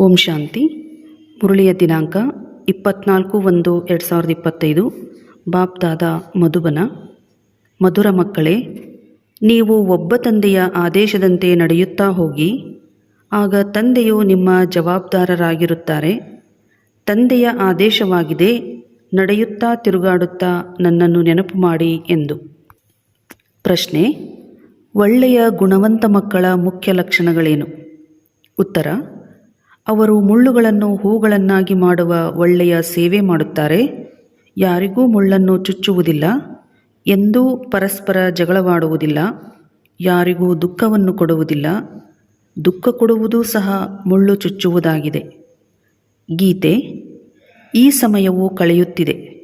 ಓಂ ಶಾಂತಿ. ಮುರಳಿಯ ದಿನಾಂಕ ಇಪ್ಪತ್ನಾಲ್ಕು ಒಂದು ಎರಡು ಸಾವಿರದ ಇಪ್ಪತ್ತೈದು. ಬಾಪ್ದಾದ ಮಧುಬನ. ಮಧುರ ಮಕ್ಕಳೇ, ನೀವು ಒಬ್ಬ ತಂದೆಯ ಆದೇಶದಂತೆ ನಡೆಯುತ್ತಾ ಹೋಗಿ, ಆಗ ತಂದೆಯು ನಿಮ್ಮ ಜವಾಬ್ದಾರರಾಗಿರುತ್ತಾರೆ. ತಂದೆಯ ಆದೇಶವಾಗಿದೆ, ನಡೆಯುತ್ತಾ ತಿರುಗಾಡುತ್ತಾ ನನ್ನನ್ನು ನೆನಪು ಮಾಡಿ ಎಂದು. ಪ್ರಶ್ನೆ, ಒಳ್ಳೆಯ ಗುಣವಂತ ಮಕ್ಕಳ ಮುಖ್ಯ ಲಕ್ಷಣಗಳೇನು? ಉತ್ತರ ಅವರು ಮುಳ್ಳುಗಳನ್ನು ಹೂಗಳನ್ನಾಗಿ ಮಾಡುವ ಒಳ್ಳೆಯ ಸೇವೆ ಮಾಡುತ್ತಾರೆ. ಯಾರಿಗೂ ಮುಳ್ಳನ್ನು ಚುಚ್ಚುವುದಿಲ್ಲ, ಎಂದೂ ಪರಸ್ಪರ ಜಗಳವಾಡುವುದಿಲ್ಲ, ಯಾರಿಗೂ ದುಃಖವನ್ನು ಕೊಡುವುದಿಲ್ಲ. ದುಃಖ ಕೊಡುವುದೂ ಸಹ ಮುಳ್ಳು ಚುಚ್ಚುವುದಾಗಿದೆ. ಗೀತೆ, ಈ ಸಮಯವು ಕಳೆಯುತ್ತಿದೆ.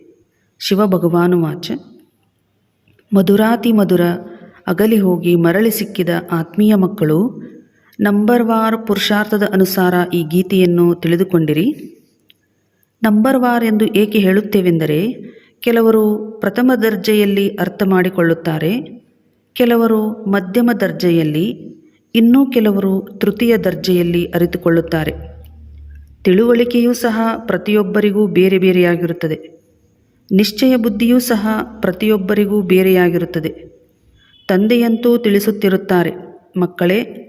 ಶಿವಭಗವಾನು ವಾಚ. ಮಧುರಾತಿ ಮಧುರ, ಅಗಲಿ ಹೋಗಿ ಮರಳಿ ಸಿಕ್ಕಿದ ಆತ್ಮೀಯ ಮಕ್ಕಳು ನಂಬರ್ ವಾರ್ ಪುರುಷಾರ್ಥದ ಅನುಸಾರ ಈ ಗೀತೆಯನ್ನು ತಿಳಿದುಕೊಂಡಿರಿ. ನಂಬರ್ ವಾರ್ ಎಂದು ಏಕೆ ಹೇಳುತ್ತೇವೆಂದರೆ, ಕೆಲವರು ಪ್ರಥಮ ದರ್ಜೆಯಲ್ಲಿ ಅರ್ಥ ಮಾಡಿಕೊಳ್ಳುತ್ತಾರೆ, ಕೆಲವರು ಮಧ್ಯಮ ದರ್ಜೆಯಲ್ಲಿ, ಇನ್ನೂ ಕೆಲವರು ತೃತೀಯ ದರ್ಜೆಯಲ್ಲಿ ಅರಿತುಕೊಳ್ಳುತ್ತಾರೆ. ತಿಳುವಳಿಕೆಯೂ ಸಹ ಪ್ರತಿಯೊಬ್ಬರಿಗೂ ಬೇರೆ ಬೇರೆಯಾಗಿರುತ್ತದೆ. ನಿಶ್ಚಯ ಬುದ್ಧಿಯೂ ಸಹ ಪ್ರತಿಯೊಬ್ಬರಿಗೂ ಬೇರೆಯಾಗಿರುತ್ತದೆ. ತಂದೆಯಂತೂ ತಿಳಿಸುತ್ತಿರುತ್ತಾರೆ, ಮಕ್ಕಳೇ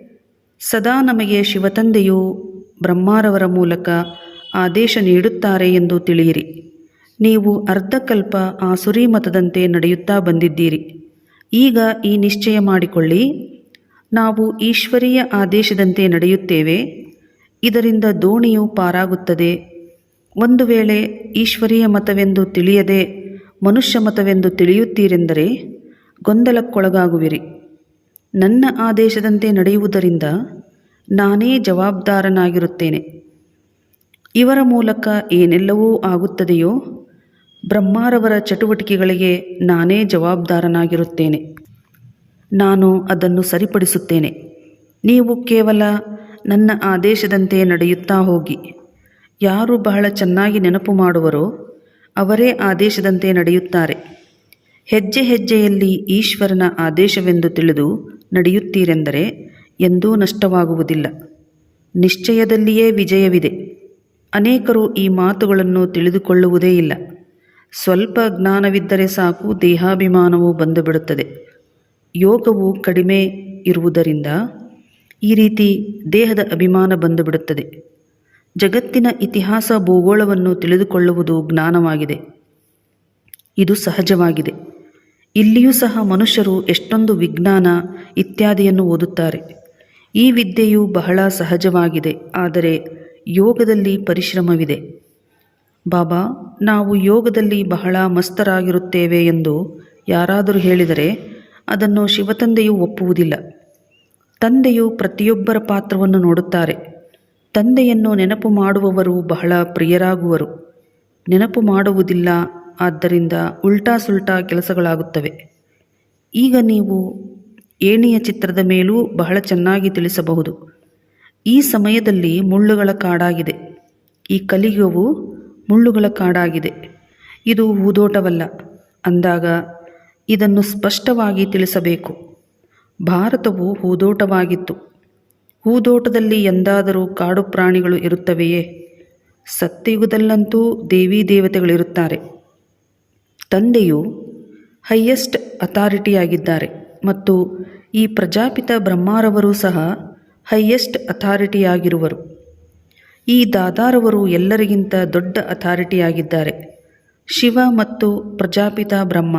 ಸದಾ ನಮಗೆ ಶಿವತಂದೆಯು ಬ್ರಹ್ಮಾರವರ ಮೂಲಕ ಆದೇಶ ನೀಡುತ್ತಾರೆ ಎಂದು ತಿಳಿಯಿರಿ. ನೀವು ಅರ್ಧಕಲ್ಪ ಆಸುರಿ ಮತದಂತೆ ನಡೆಯುತ್ತಾ ಬಂದಿದ್ದೀರಿ. ಈಗ ಈ ನಿಶ್ಚಯ ಮಾಡಿಕೊಳ್ಳಿ. ನಾವು ಈಶ್ವರೀಯ ಆದೇಶದಂತೆ ನಡೆಯುತ್ತೇವೆ. ಇದರಿಂದ ದೋಣಿಯು ಪಾರಾಗುತ್ತದೆ. ಒಂದು ವೇಳೆ ಈಶ್ವರೀಯ ಮತವೆಂದು ತಿಳಿಯದೆ ಮನುಷ್ಯ ಮತವೆಂದು ತಿಳಿಯುತ್ತೀರೆಂದರೆ ಗೊಂದಲಕ್ಕೊಳಗಾಗುವಿರಿ. ನನ್ನ ಆದೇಶದಂತೆ ನಡೆಯುವುದರಿಂದ ನಾನೇ ಜವಾಬ್ದಾರನಾಗಿರುತ್ತೇನೆ. ಇವರ ಮೂಲಕ ಏನೆಲ್ಲವೂ ಆಗುತ್ತದೆಯೋ ಬ್ರಹ್ಮಾರವರ ಚಟುವಟಿಕೆಗಳಿಗೆ ನಾನೇ ಜವಾಬ್ದಾರನಾಗಿರುತ್ತೇನೆ. ನಾನು ಅದನ್ನು ಸರಿಪಡಿಸುತ್ತೇನೆ. ನೀವು ಕೇವಲ ನನ್ನ ಆದೇಶದಂತೆ ನಡೆಯುತ್ತಾ ಹೋಗಿ. ಯಾರು ಬಹಳ ಚೆನ್ನಾಗಿ ನೆನಪು ಮಾಡುವರೋ ಅವರೇ ಆದೇಶದಂತೆ ನಡೆಯುತ್ತಾರೆ. ಹೆಜ್ಜೆ ಹೆಜ್ಜೆಯಲ್ಲಿ ಈಶ್ವರನ ಆದೇಶವೆಂದು ತಿಳಿದು ನಡೆಯುತ್ತೀರೆಂದರೆ ಎಂದೂ ನಷ್ಟವಾಗುವುದಿಲ್ಲ. ನಿಶ್ಚಯದಲ್ಲಿಯೇ ವಿಜಯವಿದೆ. ಅನೇಕರು ಈ ಮಾತುಗಳನ್ನು ತಿಳಿದುಕೊಳ್ಳುವುದೇ ಇಲ್ಲ. ಸ್ವಲ್ಪ ಜ್ಞಾನವಿದ್ದರೆ ಸಾಕು, ದೇಹಾಭಿಮಾನವು ಬಂದುಬಿಡುತ್ತದೆ. ಯೋಗವು ಕಡಿಮೆ ಇರುವುದರಿಂದ ಈ ರೀತಿ ದೇಹದ ಅಭಿಮಾನ ಬಂದುಬಿಡುತ್ತದೆ. ಜಗತ್ತಿನ ಇತಿಹಾಸ ಭೂಗೋಳವನ್ನು ತಿಳಿದುಕೊಳ್ಳುವುದು ಜ್ಞಾನವಾಗಿದೆ. ಇದು ಸಹಜವಾಗಿದೆ. ಇಲ್ಲಿಯೂ ಸಹ ಮನುಷ್ಯರು ಎಷ್ಟೊಂದು ವಿಜ್ಞಾನ ಇತ್ಯಾದಿಯನ್ನು ಓದುತ್ತಾರೆ. ಈ ವಿದ್ಯೆಯು ಬಹಳ ಸಹಜವಾಗಿದೆ, ಆದರೆ ಯೋಗದಲ್ಲಿ ಪರಿಶ್ರಮವಿದೆ. ಬಾಬಾ, ನಾವು ಯೋಗದಲ್ಲಿ ಬಹಳ ಮಸ್ತರಾಗಿರುತ್ತೇವೆ ಎಂದು ಯಾರಾದರೂ ಹೇಳಿದರೆ ಅದನ್ನು ಶಿವತಂದೆಯು ಒಪ್ಪುವುದಿಲ್ಲ. ತಂದೆಯು ಪ್ರತಿಯೊಬ್ಬರ ಪಾತ್ರವನ್ನು ನೋಡುತ್ತಾರೆ. ತಂದೆಯನ್ನು ನೆನಪು ಮಾಡುವವರು ಬಹಳ ಪ್ರಿಯರಾಗುವರು. ನೆನಪು ಮಾಡುವುದಿಲ್ಲ ಆದ್ದರಿಂದ ಉಲ್ಟಾ ಸುಲ್ಟಾ ಕೆಲಸಗಳಾಗುತ್ತವೆ. ಈಗ ನೀವು ಏಣಿಯ ಚಿತ್ರದ ಮೇಲೂ ಬಹಳ ಚೆನ್ನಾಗಿ ತಿಳಿಸಬಹುದು. ಈ ಸಮಯದಲ್ಲಿ ಮುಳ್ಳುಗಳ ಕಾಡಾಗಿದೆ. ಈ ಕಲಿಯುಗವು ಮುಳ್ಳುಗಳ ಕಾಡಾಗಿದೆ. ಇದು ಹೂದೋಟವಲ್ಲ. ಅಂದಾಗ ಇದನ್ನು ಸ್ಪಷ್ಟವಾಗಿ ತಿಳಿಸಬೇಕು. ಭಾರತವು ಹೂದೋಟವಾಗಿತ್ತು. ಹೂದೋಟದಲ್ಲಿ ಎಂದಾದರೂ ಕಾಡು ಪ್ರಾಣಿಗಳು ಇರುತ್ತವೆಯೇ? ಸತ್ಯಯುಗದಲ್ಲಂತೂ ದೇವಿ ದೇವತೆಗಳಿರುತ್ತಾರೆ. ತಂದೆಯು ಹೈಯೆಸ್ಟ್ ಅಥಾರಿಟಿಯಾಗಿದ್ದಾರೆ ಮತ್ತು ಈ ಪ್ರಜಾಪಿತ ಬ್ರಹ್ಮಾರವರು ಸಹ ಹೈಯೆಸ್ಟ್ ಅಥಾರಿಟಿಯಾಗಿರುವರು. ಈ ದಾದಾರವರು ಎಲ್ಲರಿಗಿಂತ ದೊಡ್ಡ ಅಥಾರಿಟಿಯಾಗಿದ್ದಾರೆ. ಶಿವ ಮತ್ತು ಪ್ರಜಾಪಿತ ಬ್ರಹ್ಮ.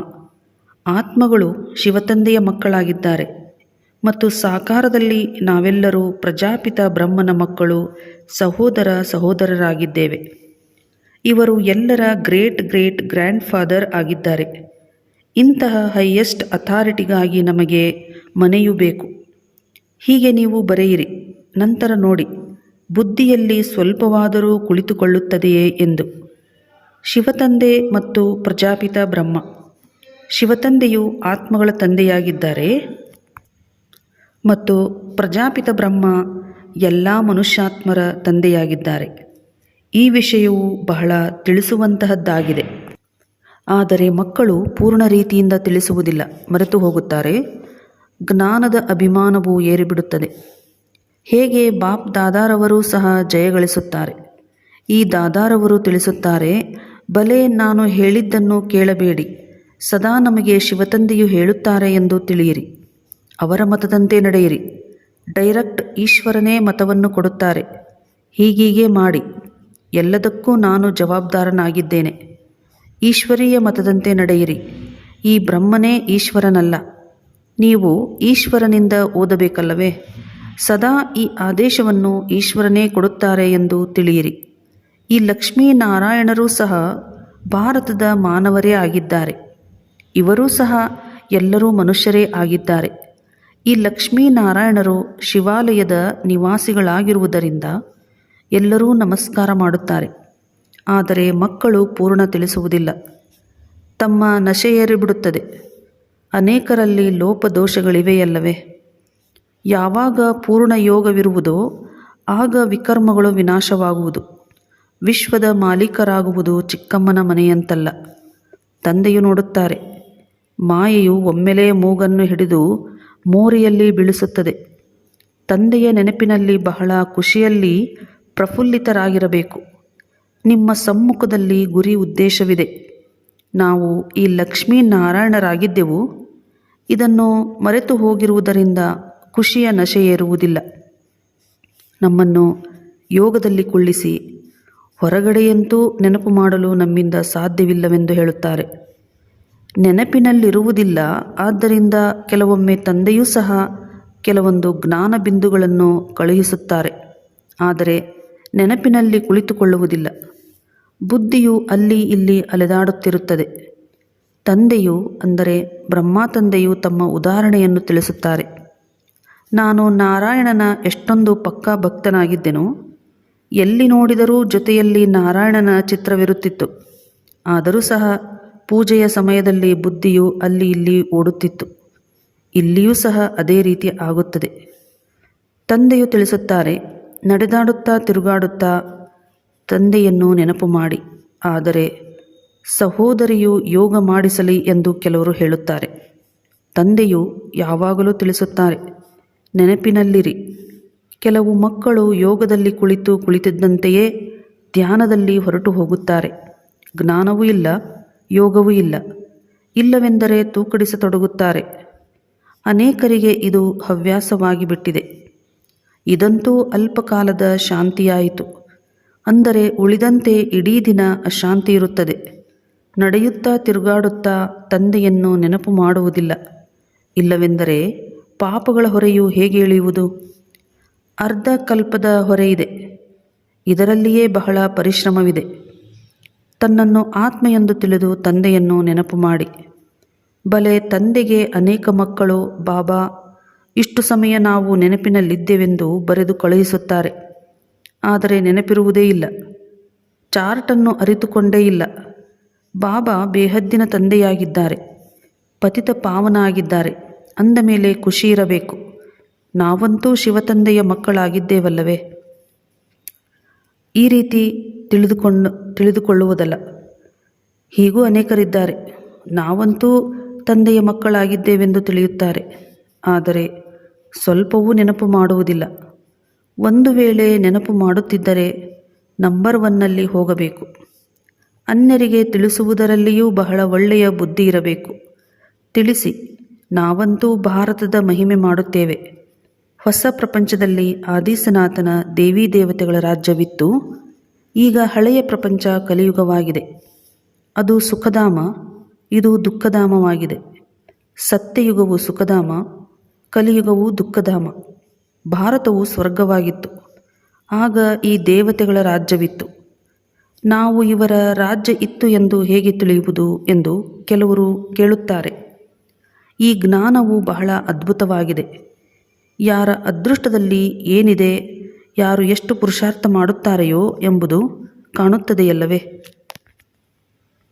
ಆತ್ಮಗಳು ಶಿವತಂದೆಯ ಮಕ್ಕಳಾಗಿದ್ದಾರೆ. ಮತ್ತು ಸಾಕಾರದಲ್ಲಿ ನಾವೆಲ್ಲರೂ ಪ್ರಜಾಪಿತ ಬ್ರಹ್ಮನ ಮಕ್ಕಳು ಸಹೋದರ ಸಹೋದರರಾಗಿದ್ದೇವೆ. ಇವರು ಎಲ್ಲರ ಗ್ರೇಟ್ ಗ್ರೇಟ್ ಗ್ರ್ಯಾಂಡ್ ಫಾದರ್ ಆಗಿದ್ದಾರೆ. ಇಂತಹ ಹೈಯೆಸ್ಟ್ ಅಥಾರಿಟಿಗಾಗಿ ನಮಗೆ ಮನೆಯೂ ಬೇಕು. ಹೀಗೆ ನೀವು ಬರೆಯಿರಿ, ನಂತರ ನೋಡಿ, ಬುದ್ಧಿಯಲ್ಲಿ ಸ್ವಲ್ಪವಾದರೂ ಕುಳಿತುಕೊಳ್ಳುತ್ತದೆಯೇ ಎಂದು. ಶಿವತಂದೆ ಮತ್ತು ಪ್ರಜಾಪಿತ ಬ್ರಹ್ಮ. ಶಿವತಂದೆಯು ಆತ್ಮಗಳ ತಂದೆಯಾಗಿದ್ದಾರೆ. ಮತ್ತು ಪ್ರಜಾಪಿತ ಬ್ರಹ್ಮ ಎಲ್ಲ ಮನುಷ್ಯಾತ್ಮರ ತಂದೆಯಾಗಿದ್ದಾರೆ. ಈ ವಿಷಯವು ಬಹಳ ತಿಳಿಸುವಂತಹದ್ದಾಗಿದೆ. ಆದರೆ ಮಕ್ಕಳು ಪೂರ್ಣ ರೀತಿಯಿಂದ ತಿಳಿಸುವುದಿಲ್ಲ. ಮರೆತು ಹೋಗುತ್ತಾರೆ. ಜ್ಞಾನದ ಅಭಿಮಾನವು ಏರಿಬಿಡುತ್ತದೆ. ಹೇಗೆ ಬಾಪ್ ದಾದಾರವರು ಸಹ ಜಯಗಳಿಸುತ್ತಾರೆ ಈ ದಾದಾರವರು ತಿಳಿಸುತ್ತಾರೆ, ಬಲೆ ನಾನು ಹೇಳಿದ್ದನ್ನು ಕೇಳಬೇಡಿ. ಸದಾ ನಮಗೆ ಶಿವತಂದೆಯು ಹೇಳುತ್ತಾರೆ ಎಂದು ತಿಳಿಯಿರಿ. ಅವರ ಮತದಂತೆ ನಡೆಯಿರಿ. ಡೈರೆಕ್ಟ್ ಈಶ್ವರನೇ ಮತವನ್ನು ಕೊಡುತ್ತಾರೆ. ಹೀಗೀಗೆ ಮಾಡಿ. ಎಲ್ಲದಕ್ಕೂ ನಾನು ಜವಾಬ್ದಾರನಾಗಿದ್ದೇನೆ. ಈಶ್ವರೀಯ ಮತದಂತೆ ನಡೆಯಿರಿ. ಈ ಬ್ರಹ್ಮನೇ ಈಶ್ವರನಲ್ಲ. ನೀವು ಈಶ್ವರನಿಂದ ಓದಬೇಕಲ್ಲವೇ? ಸದಾ ಈ ಆದೇಶವನ್ನು ಈಶ್ವರನೇ ಕೊಡುತ್ತಾರೆ ಎಂದು ತಿಳಿಯಿರಿ. ಈ ಲಕ್ಷ್ಮೀನಾರಾಯಣರೂ ಸಹ ಭಾರತದ ಮಾನವರೇ ಆಗಿದ್ದಾರೆ. ಇವರೂ ಸಹ ಎಲ್ಲರೂ ಮನುಷ್ಯರೇ ಆಗಿದ್ದಾರೆ. ಈ ಲಕ್ಷ್ಮೀನಾರಾಯಣರು ಶಿವಾಲಯದ ನಿವಾಸಿಗಳಾಗಿರುವುದರಿಂದ ಎಲ್ಲರೂ ನಮಸ್ಕಾರ ಮಾಡುತ್ತಾರೆ. ಆದರೆ ಮಕ್ಕಳು ಪೂರ್ಣ ತಿಳಿಸುವುದಿಲ್ಲ. ತಮ್ಮ ನಶೆಯೇರಿಬಿಡುತ್ತದೆ ಅನೇಕರಲ್ಲಿ ಲೋಪದೋಷಗಳಿವೆಯಲ್ಲವೇ? ಯಾವಾಗ ಪೂರ್ಣ ಯೋಗವಿರುವುದೋ ಆಗ ವಿಕರ್ಮಗಳು ವಿನಾಶವಾಗುವುದು. ವಿಶ್ವದ ಮಾಲೀಕರಾಗುವುದು ಚಿಕ್ಕಮ್ಮನ ಮನೆಯಂತಲ್ಲ. ತಂದೆಯು ನೋಡುತ್ತಾರೆ, ಮಾಯೆಯು ಒಮ್ಮೆಲೇ ಮೂಗನ್ನು ಹಿಡಿದು ಮೋರಿಯಲ್ಲಿ ಬೀಳಿಸುತ್ತದೆ. ತಂದೆಯ ನೆನಪಿನಲ್ಲಿ ಬಹಳ ಖುಷಿಯಲ್ಲಿ ಪ್ರಫುಲ್ಲಿತರಾಗಿರಬೇಕು. ನಿಮ್ಮ ಸಮ್ಮುಖದಲ್ಲಿ ಗುರಿ ಉದ್ದೇಶವಿದೆ. ನಾವು ಈ ಲಕ್ಷ್ಮೀನಾರಾಯಣರಾಗಿದ್ದೆವು. ಇದನ್ನು ಮರೆತು ಹೋಗಿರುವುದರಿಂದ ಖುಷಿಯ ನಶೆಯೇರುವುದಿಲ್ಲ ನಮ್ಮನ್ನು ಯೋಗದಲ್ಲಿ ಕುಳ್ಳಿಸಿ ಹೊರಗಡೆಯಂತೂ ನೆನಪು ಮಾಡಲು ನಮ್ಮಿಂದ ಸಾಧ್ಯವಿಲ್ಲವೆಂದು ಹೇಳುತ್ತಾರೆ. ನೆನಪಿನಲ್ಲಿರುವುದಿಲ್ಲ, ಆದ್ದರಿಂದ ಕೆಲವೊಮ್ಮೆ ತಂದೆಯೂ ಸಹ ಕೆಲವೊಂದು ಜ್ಞಾನ ಬಿಂದುಗಳನ್ನು ಕಳುಹಿಸುತ್ತಾರೆ. ಆದರೆ ನೆನಪಿನಲ್ಲಿ ಕುಳಿತುಕೊಳ್ಳುವುದಿಲ್ಲ. ಬುದ್ಧಿಯು ಅಲ್ಲಿ ಇಲ್ಲಿ ಅಲೆದಾಡುತ್ತಿರುತ್ತದೆ. ತಂದೆಯು ಅಂದರೆ ಬ್ರಹ್ಮ ತಂದೆಯು ತಮ್ಮ ಉದಾಹರಣೆಯನ್ನು ತಿಳಿಸುತ್ತಾರೆ. ನಾನು ನಾರಾಯಣನ ಎಷ್ಟೊಂದು ಪಕ್ಕಾ ಭಕ್ತನಾಗಿದ್ದೆನೋ, ಎಲ್ಲಿ ನೋಡಿದರೂ ಜೊತೆಯಲ್ಲಿ ನಾರಾಯಣನ ಚಿತ್ರವಿರುತ್ತಿತ್ತು. ಆದರೂ ಸಹ ಪೂಜೆಯ ಸಮಯದಲ್ಲಿ ಬುದ್ಧಿಯು ಅಲ್ಲಿ ಇಲ್ಲಿ ಓಡುತ್ತಿತ್ತು. ಇಲ್ಲಿಯೂ ಸಹ ಅದೇ ರೀತಿ ಆಗುತ್ತದೆ. ತಂದೆಯು ತಿಳಿಸುತ್ತಾರೆ ನಡೆದಾಡುತ್ತಾ ತಿರುಗಾಡುತ್ತಾ ತಂದೆಯನ್ನು ನೆನಪು ಮಾಡಿ. ಆದರೆ ಸಹೋದರಿಯು ಯೋಗ ಮಾಡಿಸಲಿ ಎಂದು ಕೆಲವರು ಹೇಳುತ್ತಾರೆ. ತಂದೆಯು ಯಾವಾಗಲೂ ತಿಳಿಸುತ್ತಾರೆ, ನೆನಪಿನಲ್ಲಿರಿ. ಕೆಲವು ಮಕ್ಕಳು ಯೋಗದಲ್ಲಿ ಕುಳಿತು ಕುಳಿತಿದ್ದಂತೆಯೇ ಧ್ಯಾನದಲ್ಲಿ ಹೊರಟು ಹೋಗುತ್ತಾರೆ. ಜ್ಞಾನವೂ ಇಲ್ಲ, ಯೋಗವೂ ಇಲ್ಲ. ಇಲ್ಲವೆಂದರೆ ತೂಕಡಿಸತೊಡಗುತ್ತಾರೆ. ಅನೇಕರಿಗೆ ಇದು ಹವ್ಯಾಸವಾಗಿ ಬಿಟ್ಟಿದೆ. ಇದಂತೂ ಅಲ್ಪಕಾಲದ ಶಾಂತಿಯಾಯಿತು. ಅಂದರೆ ಉಳಿದಂತೆ ಇಡೀ ದಿನ ಅಶಾಂತಿ ಇರುತ್ತದೆ. ನಡೆಯುತ್ತಾ ತಿರುಗಾಡುತ್ತಾ ತಂದೆಯನ್ನು ನೆನಪು ಮಾಡುವುದಿಲ್ಲ. ಇಲ್ಲವೆಂದರೆ ಪಾಪಗಳ ಹೊರೆಯು ಹೇಗೆ ಇಳಿಯುವುದು? ಅರ್ಧ ಕಲ್ಪದ ಹೊರೆ ಇದೆ. ಇದರಲ್ಲಿಯೇ ಬಹಳ ಪರಿಶ್ರಮವಿದೆ. ತನ್ನನ್ನು ಆತ್ಮ ಎಂದು ತಿಳಿದು ತಂದೆಯನ್ನು ನೆನಪು ಮಾಡಿ. ಬಲೆ ತಂದೆಗೆ ಅನೇಕ ಮಕ್ಕಳು, ಬಾಬಾ ಇಷ್ಟು ಸಮಯ ನಾವು ನೆನಪಿನಲ್ಲಿದ್ದೇವೆಂದು ಬರೆದು ಕಳುಹಿಸುತ್ತಾರೆ. ಆದರೆ ನೆನಪಿರುವುದೇ ಇಲ್ಲ. ಚಾರ್ಟನ್ನು ಅರಿತುಕೊಂಡೇ ಇಲ್ಲ. ಬಾಬಾ ಬೇಹದ್ದಿನ ತಂದೆಯಾಗಿದ್ದಾರೆ. ಪತಿತ ಪಾವನ ಆಗಿದ್ದಾರೆ ಅಂದ ಮೇಲೆ ಖುಷಿ ಇರಬೇಕು. ನಾವಂತೂ ಶಿವತಂದೆಯ ಮಕ್ಕಳಾಗಿದ್ದೇವಲ್ಲವೇ? ಈ ರೀತಿ ತಿಳಿದುಕೊಂಡು, ತಿಳಿದುಕೊಳ್ಳುವುದಲ್ಲ. ಹೀಗೂ ಅನೇಕರಿದ್ದಾರೆ. ನಾವಂತೂ ತಂದೆಯ ಮಕ್ಕಳಾಗಿದ್ದೇವೆಂದು ತಿಳಿಯುತ್ತಾರೆ. ಆದರೆ ಸ್ವಲ್ಪವೂ ನೆನಪು ಮಾಡುವುದಿಲ್ಲ. ಒಂದು ವೇಳೆ ನೆನಪು ಮಾಡುತ್ತಿದ್ದರೆ ನಂಬರ್ ಒನ್ನಲ್ಲಿ ಹೋಗಬೇಕು. ಅನ್ಯರಿಗೆ ತಿಳಿಸುವುದರಲ್ಲಿಯೂ ಬಹಳ ಒಳ್ಳೆಯ ಬುದ್ಧಿ ಇರಬೇಕು. ತಿಳಿಸಿ, ನಾವಂತೂ ಭಾರತದ ಮಹಿಮೆ ಮಾಡುತ್ತೇವೆ. ಹೊಸ ಪ್ರಪಂಚದಲ್ಲಿ ಆದಿಸನಾಥನ ದೇವಿ ದೇವತೆಗಳ ರಾಜ್ಯವಿತ್ತು. ಈಗ ಹಳೆಯ ಪ್ರಪಂಚ ಕಲಿಯುಗವಾಗಿದೆ. ಅದು ಸುಖಧಾಮ, ಇದು ದುಃಖಧಾಮವಾಗಿದೆ. ಸತ್ಯಯುಗವು ಸುಖಧಾಮ ಕಲಿಯುಗವು ದುಃಖಧಾಮ. ಭಾರತವು ಸ್ವರ್ಗವಾಗಿತ್ತು. ಆಗ ಈ ದೇವತೆಗಳ ರಾಜ್ಯವಿತ್ತು. ನಾವು ಇವರ ರಾಜ್ಯ ಇತ್ತು ಎಂದು ಹೇಗೆ ತಿಳಿಯುವುದು ಎಂದು ಕೆಲವರು ಕೇಳುತ್ತಾರೆ. ಈ ಜ್ಞಾನವು ಬಹಳ ಅದ್ಭುತವಾಗಿದೆ. ಯಾರ ಅದೃಷ್ಟದಲ್ಲಿ ಏನಿದೆ, ಯಾರು ಎಷ್ಟು ಪುರುಷಾರ್ಥ ಮಾಡುತ್ತಾರೆಯೋ ಎಂಬುದು ಕಾಣುತ್ತದೆಯಲ್ಲವೇ?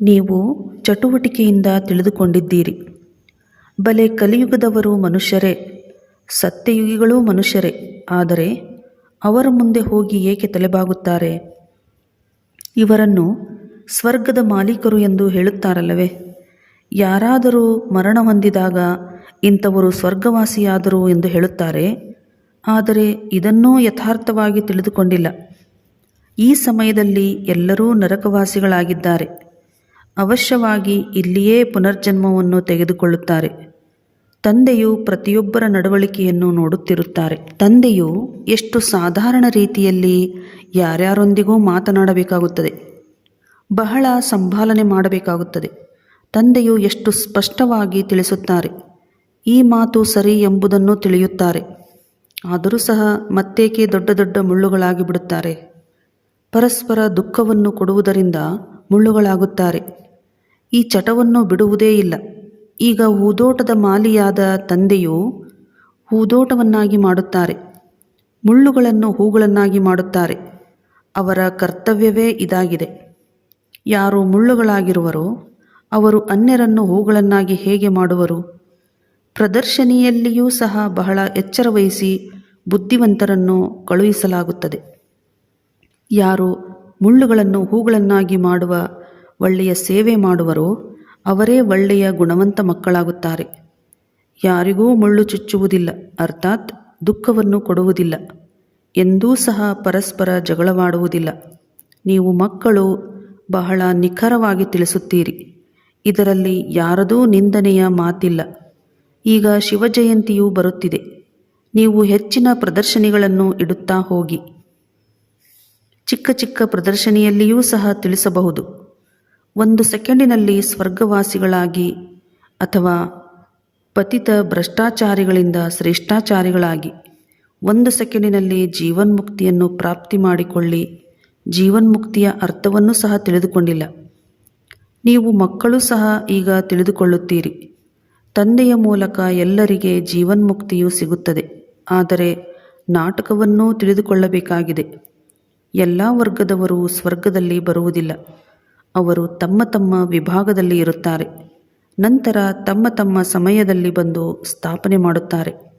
ನೀವು ಚಟುವಟಿಕೆಯಿಂದ ತಿಳಿದುಕೊಂಡಿದ್ದೀರಿ. ಬಲೆ ಕಲಿಯುಗದವರು ಮನುಷ್ಯರೇ ಸತ್ಯಯುಗಿಗಳೂ ಮನುಷ್ಯರೇ, ಆದರೆ ಅವರ ಮುಂದೆ ಹೋಗಿ ಏಕೆ ತಲೆಬಾಗುತ್ತಾರೆ? ಇವರನ್ನು ಸ್ವರ್ಗದ ಮಾಲೀಕರು ಎಂದು ಹೇಳುತ್ತಾರಲ್ಲವೇ? ಯಾರಾದರೂ ಮರಣ ಹೊಂದಿದಾಗ ಇಂಥವರು ಸ್ವರ್ಗವಾಸಿಯಾದರು ಎಂದು ಹೇಳುತ್ತಾರೆ, ಆದರೆ ಇದನ್ನೂ ಯಥಾರ್ಥವಾಗಿ ತಿಳಿದುಕೊಂಡಿಲ್ಲ. ಈ ಸಮಯದಲ್ಲಿ ಎಲ್ಲರೂ ನರಕವಾಸಿಗಳಾಗಿದ್ದಾರೆ. ಅವಶ್ಯವಾಗಿ ಇಲ್ಲಿಯೇ ಪುನರ್ಜನ್ಮವನ್ನು ತೆಗೆದುಕೊಳ್ಳುತ್ತಾರೆ. ತಂದೆಯು ಪ್ರತಿಯೊಬ್ಬರ ನಡವಳಿಕೆಯನ್ನು ನೋಡುತ್ತಿರುತ್ತಾರೆ. ತಂದೆಯು ಎಷ್ಟು ಸಾಧಾರಣ ರೀತಿಯಲ್ಲಿ ಯಾರ್ಯಾರೊಂದಿಗೂ ಮಾತನಾಡಬೇಕಾಗುತ್ತದೆ. ಬಹಳ ಸಂಭಾಲನೆ ಮಾಡಬೇಕಾಗುತ್ತದೆ. ತಂದೆಯು ಎಷ್ಟು ಸ್ಪಷ್ಟವಾಗಿ ತಿಳಿಸುತ್ತಾರೆ. ಈ ಮಾತು ಸರಿ ಎಂಬುದನ್ನು ತಿಳಿಯುತ್ತಾರೆ. ಆದರೂ ಸಹ ಮತ್ತೇಕೆ ದೊಡ್ಡ ದೊಡ್ಡ ಮುಳ್ಳುಗಳಾಗಿ ಬಿಡುತ್ತಾರೆ. ಪರಸ್ಪರ ದುಃಖವನ್ನು ಕೊಡುವುದರಿಂದ ಮುಳ್ಳುಗಳಾಗುತ್ತಾರೆ. ಈ ಚಟವನ್ನು ಬಿಡುವುದೇ ಇಲ್ಲ. ಈಗ ಹೂದೋಟದ ಮಾಲಿಯಾದ ತಂದೆಯು ಹೂದೋಟವನ್ನಾಗಿ ಮಾಡುತ್ತಾರೆ, ಮುಳ್ಳುಗಳನ್ನು ಹೂಗಳನ್ನಾಗಿ ಮಾಡುತ್ತಾರೆ. ಅವರ ಕರ್ತವ್ಯವೇ ಇದಾಗಿದೆ. ಯಾರು ಮುಳ್ಳುಗಳಾಗಿರುವರೋ ಅವರು ಅನ್ಯರನ್ನು ಹೂಗಳನ್ನಾಗಿ ಹೇಗೆ ಮಾಡುವರು? ಪ್ರದರ್ಶನಿಯಲ್ಲಿಯೂ ಸಹ ಬಹಳ ಎಚ್ಚರ ವಹಿಸಿ ಬುದ್ಧಿವಂತರನ್ನು ಕಳುಹಿಸಲಾಗುತ್ತದೆ. ಯಾರು ಮುಳ್ಳುಗಳನ್ನು ಹೂಗಳನ್ನಾಗಿ ಮಾಡುವ ಒಳ್ಳೆಯ ಸೇವೆ ಮಾಡುವರೋ ಅವರೇ ಒಳ್ಳೆಯ ಗುಣವಂತ ಮಕ್ಕಳಾಗುತ್ತಾರೆ. ಯಾರಿಗೂ ಮುಳ್ಳು ಚುಚ್ಚುವುದಿಲ್ಲ, ಅರ್ಥಾತ್ ದುಃಖವನ್ನು ಕೊಡುವುದಿಲ್ಲ. ಎಂದೂ ಸಹ ಪರಸ್ಪರ ಜಗಳವಾಡುವುದಿಲ್ಲ. ನೀವು ಮಕ್ಕಳು ಬಹಳ ನಿಖರವಾಗಿ ತಿಳಿಸುತ್ತೀರಿ. ಇದರಲ್ಲಿ ಯಾರದೂ ನಿಂದನೆಯ ಮಾತಿಲ್ಲ. ಈಗ ಶಿವಜಯಂತಿಯೂ ಬರುತ್ತಿದೆ. ನೀವು ಹೆಚ್ಚಿನ ಪ್ರದರ್ಶನಿಗಳನ್ನು ಇಡುತ್ತಾ ಹೋಗಿ. ಚಿಕ್ಕ ಚಿಕ್ಕ ಪ್ರದರ್ಶನಿಯಲ್ಲಿಯೂ ಸಹ ತಿಳಿಸಬಹುದು. ಒಂದು ಸೆಕೆಂಡಿನಲ್ಲಿ ಸ್ವರ್ಗವಾಸಿಗಳಾಗಿ ಅಥವಾ ಪತಿತ ಭ್ರಷ್ಟಾಚಾರಿಗಳಿಂದ ಶ್ರೇಷ್ಠಾಚಾರಿಗಳಾಗಿ ಒಂದು ಸೆಕೆಂಡಿನಲ್ಲಿ ಜೀವನ್ಮುಕ್ತಿಯನ್ನು ಪ್ರಾಪ್ತಿ ಮಾಡಿಕೊಳ್ಳಿ. ಜೀವನ್ಮುಕ್ತಿಯ ಅರ್ಥವನ್ನು ಸಹ ತಿಳಿದುಕೊಂಡಿಲ್ಲ. ನೀವು ಮಕ್ಕಳು ಸಹ ಈಗ ತಿಳಿದುಕೊಳ್ಳುತ್ತೀರಿ. ತಂದೆಯ ಮೂಲಕ ಎಲ್ಲರಿಗೆ ಜೀವನ್ಮುಕ್ತಿಯು ಸಿಗುತ್ತದೆ. ಆದರೆ ನಾಟಕವನ್ನೂ ತಿಳಿದುಕೊಳ್ಳಬೇಕಾಗಿದೆ. ಎಲ್ಲ ವರ್ಗದವರು ಸ್ವರ್ಗದಲ್ಲಿ ಬರುವುದಿಲ್ಲ. ಅವರು ತಮ್ಮ ತಮ್ಮ ವಿಭಾಗದಲ್ಲಿ ಇರುತ್ತಾರೆ. ನಂತರ ತಮ್ಮ ತಮ್ಮ ಸಮಯದಲ್ಲಿ ಬಂದು ಸ್ಥಾಪನೆ ಮಾಡುತ್ತಾರೆ.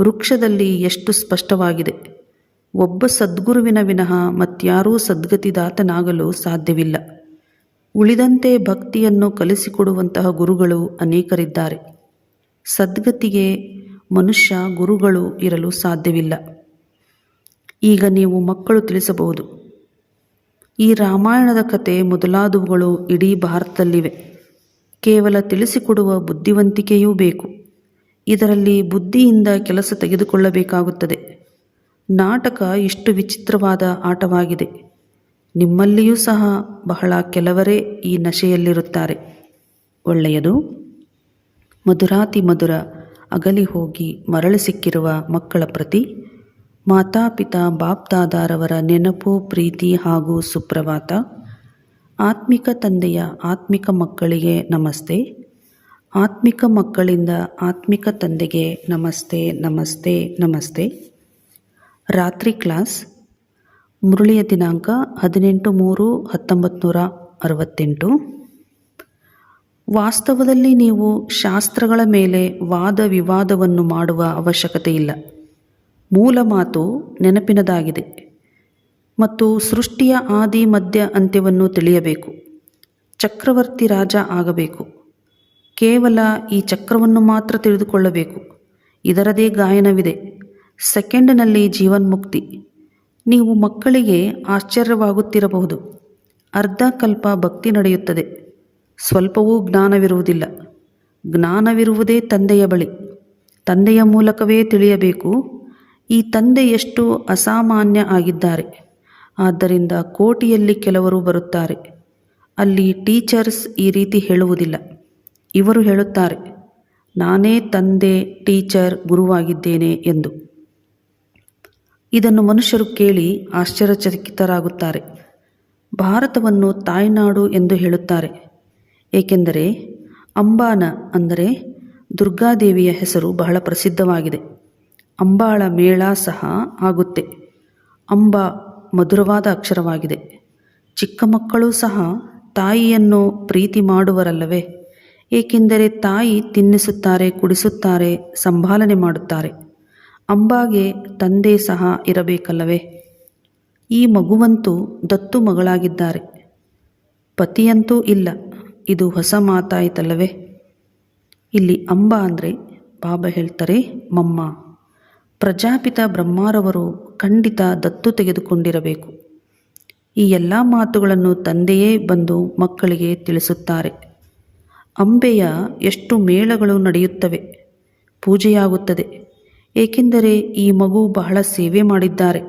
ವೃಕ್ಷದಲ್ಲಿ ಎಷ್ಟು ಸ್ಪಷ್ಟವಾಗಿದೆ. ಒಬ್ಬ ಸದ್ಗುರುವಿನ ವಿನಃ ಮತ್ಯಾರೂ ಸದ್ಗತಿದಾತನಾಗಲು ಸಾಧ್ಯವಿಲ್ಲ. ಉಳಿದಂತೆ ಭಕ್ತಿಯನ್ನು ಕಲಿಸಿಕೊಡುವಂತಹ ಗುರುಗಳು ಅನೇಕರಿದ್ದಾರೆ. ಸದ್ಗತಿಗೆ ಮನುಷ್ಯ ಗುರುಗಳು ಇರಲು ಸಾಧ್ಯವಿಲ್ಲ. ಈಗ ನೀವು ಮಕ್ಕಳು ತಿಳಿಸಬಹುದು. ಈ ರಾಮಾಯಣದ ಕತೆ ಮೊದಲಾದವುಗಳು ಇಡೀ ಭಾರತದಲ್ಲಿವೆ. ಕೇವಲ ತಿಳಿಸಿಕೊಡುವ ಬುದ್ಧಿವಂತಿಕೆಯೂ ಬೇಕು. ಇದರಲ್ಲಿ ಬುದ್ಧಿಯಿಂದ ಕೆಲಸ ತೆಗೆದುಕೊಳ್ಳಬೇಕಾಗುತ್ತದೆ. ನಾಟಕ ಇಷ್ಟು ವಿಚಿತ್ರವಾದ ಆಟವಾಗಿದೆ. ನಿಮ್ಮಲ್ಲಿಯೂ ಸಹ ಬಹಳ ಕೆಲವರೇ ಈ ನಶೆಯಲ್ಲಿರುತ್ತಾರೆ. ಒಳ್ಳೆಯದು? ಮಧುರಾತಿ ಮಧುರ ಅಗಲಿ ಹೋಗಿ ಮರಳಿ ಸಿಕ್ಕಿರುವ ಮಕ್ಕಳ ಪ್ರತಿ ಮಾತಾಪಿತಾ ಬಾಪ್ದಾದಾರವರ ನೆನಪು, ಪ್ರೀತಿ ಹಾಗೂ ಸುಪ್ರಭಾತ. ಆತ್ಮಿಕ ತಂದೆಯ ಆತ್ಮಿಕ ಮಕ್ಕಳಿಗೆ ನಮಸ್ತೆ. ಆತ್ಮಿಕ ಮಕ್ಕಳಿಂದ ಆತ್ಮಿಕ ತಂದೆಗೆ ನಮಸ್ತೆ ನಮಸ್ತೆ ನಮಸ್ತೆ. ರಾತ್ರಿ ಕ್ಲಾಸ್. ಮುರುಳಿಯ ದಿನಾಂಕ ಹದಿನೆಂಟು ಮೂರು ಹತ್ತೊಂಬತ್ತು ನೂರ ಅರವತ್ತೆಂಟು. ವಾಸ್ತವದಲ್ಲಿ ನೀವು ಶಾಸ್ತ್ರಗಳ ಮೇಲೆ ವಾದ ವಿವಾದವನ್ನು ಮಾಡುವ ಅವಶ್ಯಕತೆ ಇಲ್ಲ. ಮೂಲ ಮಾತು ನೆನಪಿನದಾಗಿದೆ ಮತ್ತು ಸೃಷ್ಟಿಯ ಆದಿ ಮಧ್ಯ ಅಂತ್ಯವನ್ನು ತಿಳಿಯಬೇಕು. ಚಕ್ರವರ್ತಿ ರಾಜ ಆಗಬೇಕು. ಕೇವಲ ಈ ಚಕ್ರವನ್ನು ಮಾತ್ರ ತಿಳಿದುಕೊಳ್ಳಬೇಕು. ಇದರದೇ ಗಾಯನವಿದೆ. ಸೆಕೆಂಡ್ನಲ್ಲಿ ಜೀವನ್ಮುಕ್ತಿ ನೀವು ಮಕ್ಕಳಿಗೆ ಆಶ್ಚರ್ಯವಾಗುತ್ತಿರಬಹುದು. ಅರ್ಧ ಕಲ್ಪ ಭಕ್ತಿ ನಡೆಯುತ್ತದೆ. ಸ್ವಲ್ಪವೂ ಜ್ಞಾನವಿರುವುದಿಲ್ಲ. ಜ್ಞಾನವಿರುವುದೇ ತಂದೆಯ ಬಳಿ. ತಂದೆಯ ಮೂಲಕವೇ ತಿಳಿಯಬೇಕು. ಈ ತಂದೆ ಎಷ್ಟು ಅಸಾಮಾನ್ಯ ಆಗಿದ್ದಾರೆ. ಆದ್ದರಿಂದ ಕೋಟಿಯಲ್ಲಿ ಕೆಲವರು ಬರುತ್ತಾರೆ. ಅಲ್ಲಿ ಟೀಚರ್ಸ್ ಈ ರೀತಿ ಹೇಳುವುದಿಲ್ಲ. ಇವರು ಹೇಳುತ್ತಾರೆ, ನಾನೇ ತಂದೆ, ಟೀಚರ್, ಗುರುವಾಗಿದ್ದೇನೆ ಎಂದು. ಇದನ್ನು ಮನುಷ್ಯರು ಕೇಳಿ ಆಶ್ಚರ್ಯಚಕಿತರಾಗುತ್ತಾರೆ. ಭಾರತವನ್ನು ತಾಯ್ನಾಡು ಎಂದು ಹೇಳುತ್ತಾರೆ. ಏಕೆಂದರೆ ಅಂಬಾನ ಅಂದರೆ ದುರ್ಗಾದೇವಿಯ ಹೆಸರು ಬಹಳ ಪ್ರಸಿದ್ಧವಾಗಿದೆ. ಅಂಬಾಳ ಮೇಳ ಸಹ ಆಗುತ್ತೆ. ಅಂಬ ಮಧುರವಾದ ಅಕ್ಷರವಾಗಿದೆ. ಚಿಕ್ಕ ಮಕ್ಕಳು ಸಹ ತಾಯಿಯನ್ನು ಪ್ರೀತಿ ಮಾಡುವರಲ್ಲವೇ? ಏಕೆಂದರೆ ತಾಯಿ ತಿನ್ನಿಸುತ್ತಾರೆ, ಕುಡಿಸುತ್ತಾರೆ, ಸಂಭಾಲನೆ ಮಾಡುತ್ತಾರೆ. ಅಂಬಾಗೆ ತಂದೆ ಸಹ ಇರಬೇಕಲ್ಲವೇ? ಈ ಮಗುವಂತೂ ದತ್ತು ಮಗಳಾಗಿದ್ದಾರೆ. ಪತಿಯಂತೂ ಇಲ್ಲ. ಇದು ಹೊಸ ಮಾತಾಯಿತಲ್ಲವೇ? ಇಲ್ಲಿ ಅಂಬ ಅಂದರೆ ಬಾಬಾ ಹೇಳ್ತಾರೆ ಮಮ್ಮ. ಪ್ರಜಾಪಿತ ಬ್ರಹ್ಮಾರವರು ಖಂಡಿತ ದತ್ತು ತೆಗೆದುಕೊಂಡಿರಬೇಕು. ಈ ಎಲ್ಲ ಮಾತುಗಳನ್ನು ತಂದೆಯೇ ಬಂದು ಮಕ್ಕಳಿಗೆ ತಿಳಿಸುತ್ತಾರೆ. ಅಂಬೆಯ ಎಷ್ಟು ಮೇಳಗಳು ನಡೆಯುತ್ತವೆ. ಪೂಜೆಯಾಗುತ್ತದೆ. ಏಕೆಂದರೆ ಈ ಮಗು ಬಹಳ ಸೇವೆ ಮಾಡಿದ್ದಾರೆ.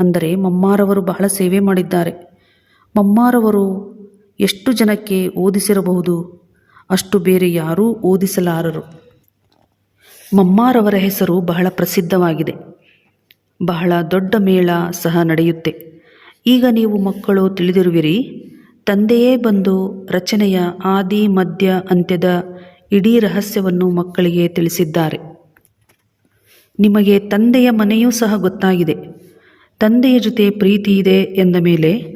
ಅಂದರೆ ಮಮ್ಮಾರವರು ಬಹಳ ಸೇವೆ ಮಾಡಿದ್ದಾರೆ. ಮಮ್ಮಾರವರು ಎಷ್ಟು ಜನಕ್ಕೆ ಓದಿಸಿರಬಹುದು? ಅಷ್ಟು ಬೇರೆ ಯಾರೂ ಓದಿಸಲಾರರು. ಮಮ್ಮಾರವರ ಹೆಸರು ಬಹಳ ಪ್ರಸಿದ್ಧವಾಗಿದೆ. ಬಹಳ ದೊಡ್ಡ ಮೇಳ ಸಹ ನಡೆಯುತ್ತೆ. ಈಗ ನೀವು ಮಕ್ಕಳು ತಿಳಿದಿರುವಿರಿ, ತಂದೆಯೇ ಬಂದು ರಚನೆಯ ಆದಿ, ಮಧ್ಯ, ಅಂತ್ಯದ ಇಡೀ ರಹಸ್ಯವನ್ನು ಮಕ್ಕಳಿಗೆ ತಿಳಿಸಿದ್ದಾರೆ. ನಿಮಗೆ ತಂದೆಯ ಮನೆಯೂ ಸಹ ಗೊತ್ತಾಗಿದೆ. ತಂದೆಯ ಜೊತೆ ಪ್ರೀತಿ ಇದೆ ಎಂದ ಮೇಲೆ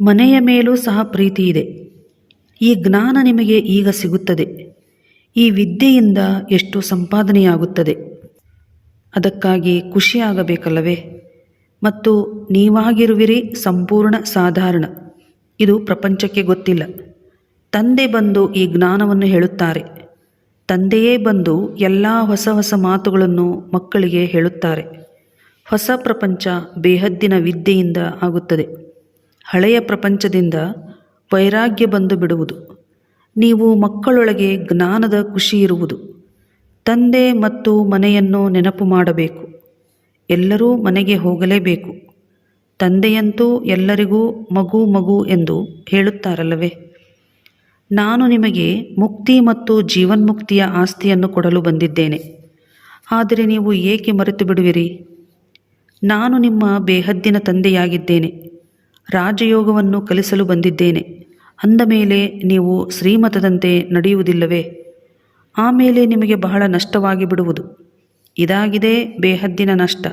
ಮನೆಯ ಮೇಲೂ ಸಹ ಪ್ರೀತಿ ಇದೆ. ಈ ಜ್ಞಾನ ನಿಮಗೆ ಈಗ ಸಿಗುತ್ತದೆ. ಈ ವಿದ್ಯೆಯಿಂದ ಎಷ್ಟು ಸಂಪಾದನೆಯಾಗುತ್ತದೆ. ಅದಕ್ಕಾಗಿ ಖುಷಿಯಾಗಬೇಕಲ್ಲವೇ? ಮತ್ತು ನೀವಾಗಿರುವಿರಿ ಸಂಪೂರ್ಣ ಸಾಧಾರಣ. ಇದು ಪ್ರಪಂಚಕ್ಕೆ ಗೊತ್ತಿಲ್ಲ. ತಂದೆ ಬಂದು ಈ ಜ್ಞಾನವನ್ನು ಹೇಳುತ್ತಾರೆ. ತಂದೆಯೇ ಬಂದು ಎಲ್ಲ ಹೊಸ ಹೊಸ ಮಾತುಗಳನ್ನು ಮಕ್ಕಳಿಗೆ ಹೇಳುತ್ತಾರೆ. ಹೊಸ ಪ್ರಪಂಚ ಬೇಹದ್ದಿನ ವಿದ್ಯೆಯಿಂದ ಆಗುತ್ತದೆ. ಹಳೆಯ ಪ್ರಪಂಚದಿಂದ ವೈರಾಗ್ಯ ಬಂದು ಬಿಡುವುದು. ನೀವು ಮಕ್ಕಳೊಳಗೆ ಜ್ಞಾನದ ಖುಷಿ ಇರುವುದು. ತಂದೆ ಮತ್ತು ಮನೆಯನ್ನು ನೆನಪು ಮಾಡಬೇಕು. ಎಲ್ಲರೂ ಮನೆಗೆ ಹೋಗಲೇಬೇಕು. ತಂದೆಯಂತೂ ಎಲ್ಲರಿಗೂ ಮಗು ಮಗು ಎಂದು ಹೇಳುತ್ತಾರಲ್ಲವೇ? ನಾನು ನಿಮಗೆ ಮುಕ್ತಿ ಮತ್ತು ಜೀವನ್ಮುಕ್ತಿಯ ಆಸ್ತಿಯನ್ನು ಕೊಡಲು ಬಂದಿದ್ದೇನೆ. ಆದರೆ ನೀವು ಏಕೆ ಮರೆತು ಬಿಡುವಿರಿ? ನಾನು ನಿಮ್ಮ ಬೇಹದ್ದಿನ ತಂದೆಯಾಗಿದ್ದೇನೆ. ರಾಜಯೋಗವನ್ನು ಕಲಿಸಲು ಬಂದಿದ್ದೇನೆ. ಅಂದ ಮೇಲೆ ನೀವು ಶ್ರೀಮತದಂತೆ ನಡೆಯುವುದಿಲ್ಲವೇ? ಆಮೇಲೆ ನಿಮಗೆ ಬಹಳ ನಷ್ಟವಾಗಿ ಬಿಡುವುದು. ಇದಾಗಿದೆ ಬೇಹದ್ದಿನ ನಷ್ಟ.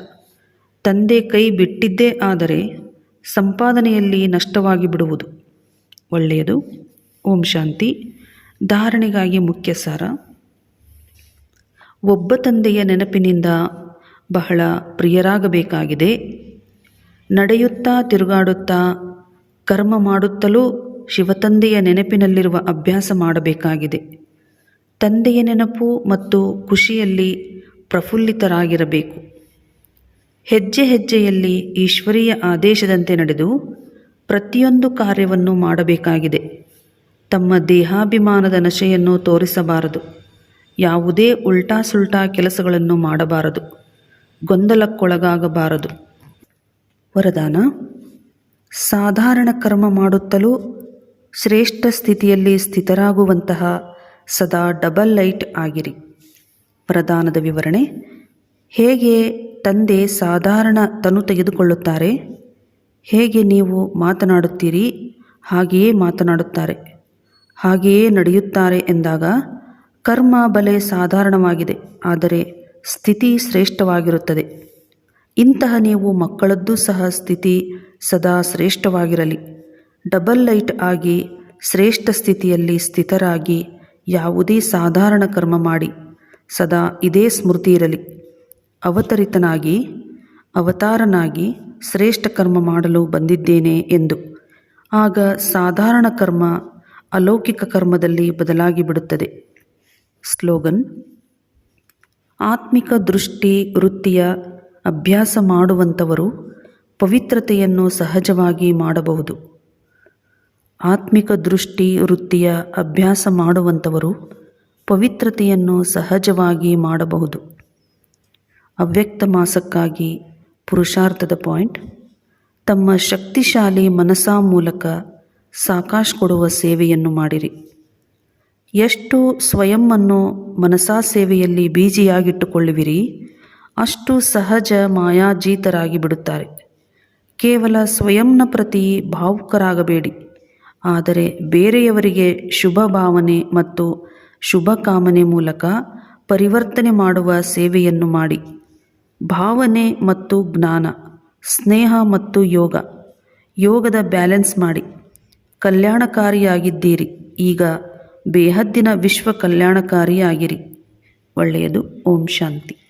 ತಂದೆ ಕೈ ಬಿಟ್ಟಿದ್ದೇ ಆದರೆ ಸಂಪಾದನೆಯಲ್ಲಿ ನಷ್ಟವಾಗಿ ಬಿಡುವುದು. ಒಳ್ಳೆಯದು. ಓಂ ಶಾಂತಿ. ಧಾರಣೆಗಾಗಿ ಮುಖ್ಯ ಸಾರ. ಒಬ್ಬ ತಂದೆಯ ನೆನಪಿನಿಂದ ಬಹಳ ಪ್ರಿಯರಾಗಬೇಕಾಗಿದೆ. ನಡೆಯುತ್ತಾ ತಿರುಗಾಡುತ್ತಾ ಕರ್ಮ ಮಾಡುತ್ತಲೂ ಶಿವತಂದೆಯ ನೆನಪಿನಲ್ಲಿರುವ ಅಭ್ಯಾಸ ಮಾಡಬೇಕಾಗಿದೆ. ತಂದೆಯ ನೆನಪು ಮತ್ತು ಖುಷಿಯಲ್ಲಿ ಪ್ರಫುಲ್ಲಿತರಾಗಿರಬೇಕು. ಹೆಜ್ಜೆ ಹೆಜ್ಜೆಯಲ್ಲಿ ಈಶ್ವರೀಯ ಆದೇಶದಂತೆ ನಡೆದು ಪ್ರತಿಯೊಂದು ಕಾರ್ಯವನ್ನು ಮಾಡಬೇಕಾಗಿದೆ. ತಮ್ಮ ದೇಹಾಭಿಮಾನದ ನಶೆಯನ್ನು ತೋರಿಸಬಾರದು. ಯಾವುದೇ ಉಲ್ಟಾ ಸುಲ್ಟಾ ಕೆಲಸಗಳನ್ನು ಮಾಡಬಾರದು. ಗೊಂದಲಕ್ಕೊಳಗಾಗಬಾರದು. ವರದಾನ, ಸಾಧಾರಣ ಕರ್ಮ ಮಾಡುತ್ತಲೂ ಶ್ರೇಷ್ಠ ಸ್ಥಿತಿಯಲ್ಲಿ ಸ್ಥಿತರಾಗುವಂತಹ ಸದಾ ಡಬಲ್ ಲೈಟ್ ಆಗಿರಿ. ಪ್ರದಾನದ ವಿವರಣೆ, ಹೇಗೆ ತಂದೆ ಸಾಧಾರಣ ತನು ತೆಗೆದುಕೊಳ್ಳುತ್ತಾರೆ, ಹೇಗೆ ನೀವು ಮಾತನಾಡುತ್ತೀರಿ, ಹಾಗೆಯೇ ಮಾತನಾಡುತ್ತಾರೆ, ಹಾಗೆಯೇ ನಡೆಯುತ್ತಾರೆ ಎಂದಾಗ ಕರ್ಮ ಬಲೆ ಸಾಧಾರಣವಾಗಿದೆ, ಆದರೆ ಸ್ಥಿತಿ ಶ್ರೇಷ್ಠವಾಗಿರುತ್ತದೆ. ಇಂತಹ ನೀವು ಮಕ್ಕಳದ್ದು ಸಹ ಸ್ಥಿತಿ ಸದಾ ಶ್ರೇಷ್ಠವಾಗಿರಲಿ. ಡಬಲ್ ಲೈಟ್ ಆಗಿ ಶ್ರೇಷ್ಠ ಸ್ಥಿತಿಯಲ್ಲಿ ಸ್ಥಿತರಾಗಿ ಯಾವುದೇ ಸಾಧಾರಣ ಕರ್ಮ ಮಾಡಿ ಸದಾ ಇದೇ ಸ್ಮೃತಿ ಇರಲಿ. ಅವತರಿತನಾಗಿ, ಅವತಾರನಾಗಿ ಶ್ರೇಷ್ಠ ಕರ್ಮ ಮಾಡಲು ಬಂದಿದ್ದೇನೆ ಎಂದು. ಆಗ ಸಾಧಾರಣ ಕರ್ಮ ಅಲೌಕಿಕ ಕರ್ಮದಲ್ಲಿ ಬದಲಾಗಿ ಬಿಡುತ್ತದೆ. ಸ್ಲೋಗನ್, ಆತ್ಮಿಕ ದೃಷ್ಟಿ ವೃತ್ತಿಯ ಅಭ್ಯಾಸ ಮಾಡುವಂಥವರು ಪವಿತ್ರತೆಯನ್ನು ಸಹಜವಾಗಿ ಮಾಡಬಹುದು. ಆತ್ಮಿಕ ದೃಷ್ಟಿ ವೃತ್ತಿಯ ಅಭ್ಯಾಸ ಮಾಡುವಂಥವರು ಪವಿತ್ರತೆಯನ್ನು ಸಹಜವಾಗಿ ಮಾಡಬಹುದು. ಅವ್ಯಕ್ತ ಮಾಸಕ್ಕಾಗಿ ಪುರುಷಾರ್ಥದ ಪಾಯಿಂಟ್, ತಮ್ಮ ಶಕ್ತಿಶಾಲಿ ಮನಸ್ಸಾ ಮೂಲಕ ಸಾಕಾಶ್ ಕೊಡುವ ಸೇವೆಯನ್ನು ಮಾಡಿರಿ. ಎಷ್ಟು ಸ್ವಯಂವನ್ನು ಮನಸಾ ಸೇವೆಯಲ್ಲಿ ಬೀಜಿಯಾಗಿಟ್ಟುಕೊಳ್ಳುವಿರಿ, ಅಷ್ಟು ಸಹಜ ಮಾಯಾಜೀತರಾಗಿ ಬಿಡುತ್ತಾರೆ ಕೇವಲ ಸ್ವಯಂನ ಪ್ರತಿ ಭಾವುಕರಾಗಬೇಡಿ. ಆದರೆ ಬೇರೆಯವರಿಗೆ ಶುಭ ಭಾವನೆ ಮತ್ತು ಶುಭ ಕಾಮನೆ ಮೂಲಕ ಪರಿವರ್ತನೆ ಮಾಡುವ ಸೇವೆಯನ್ನು ಮಾಡಿ. ಭಾವನೆ ಮತ್ತು ಜ್ಞಾನ, ಸ್ನೇಹ ಮತ್ತು ಯೋಗ, ಯೋಗದ ಬ್ಯಾಲೆನ್ಸ್ ಮಾಡಿ. ಕಲ್ಯಾಣಕಾರಿಯಾಗಿದ್ದೀರಿ, ಈಗ ಬೇಹದ್ದಿನ ವಿಶ್ವ ಕಲ್ಯಾಣಕಾರಿಯಾಗಿರಿ. ಒಳ್ಳೆಯದು, ಓಂ ಶಾಂತಿ.